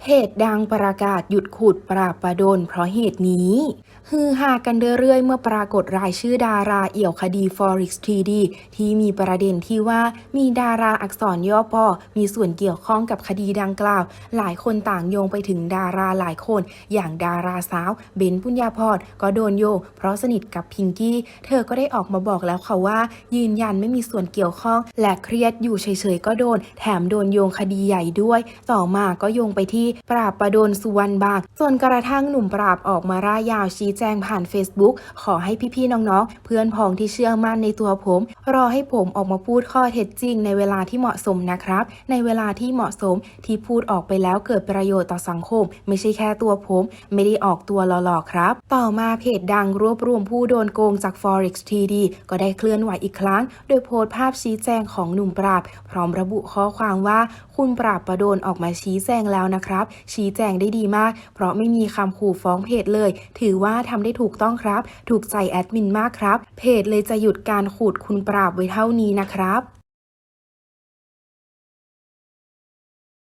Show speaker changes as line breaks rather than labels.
เพจดังประกาศหยุดขุดปราบประดนเพราะเหตุนี้ฮือฮากันเรื่อยๆเมื่อปรากฏรายชื่อดาราเอี่ยวคดี Forex 3D ที่มีประเด็นที่ว่ามีดาราอักษรย่อปอมีส่วนเกี่ยวข้องกับคดีดังกล่าว หลายคนต่างโยงไปถึงดาราหลายคน อย่างดาราสาวเบนปุญญาพรก็โดนโยงเพราะสนิทกับพิงกี้ เธอก็ได้ออกมาบอกแล้วค่ะว่า ยืนยันไม่มีส่วนเกี่ยวข้อง และเครียดอยู่เฉยๆก็โดน แถมโดนโยงคดีใหญ่ด้วย ต่อมาก็โยงไปที่ปราบประดนสุวรรณบางจนกระทั่งหนุ่มปราบออกมาร่ายยาวชี้แจงผ่าน Facebook ขอให้พี่ๆน้องๆ เพื่อนพ้องที่เชื่อมั่นในตัวผม รอให้ผมออกมาพูดข้อเท็จจริงในเวลาที่เหมาะสมนะครับ ในเวลาที่เหมาะสมที่พูดออกไปแล้วเกิดประโยชน์ต่อสังคม ไม่ใช่แค่ตัวผม ไม่ได้ออกตัวหล่อๆครับ ต่อมาเพจดังรวบรวมผู้โดนโกงจาก Forex TD ก็ได้เคลื่อนไหวอีกครั้ง โดยโพสต์ภาพชี้แจงของหนุ่มปราบ พร้อมระบุข้อความว่า คุณปราบประโดนออกมาชี้แจงแล้วนะครับชี้แจงได้ดีมาก เพราะไม่มีคำขู่ฟ้องเพจเลย ถือว่าทำได้ถูกต้องครับ ถูกใจแอดมินมากครับ เพจเลยจะหยุดการขูดคุณปราบไว้เท่านี้นะครับ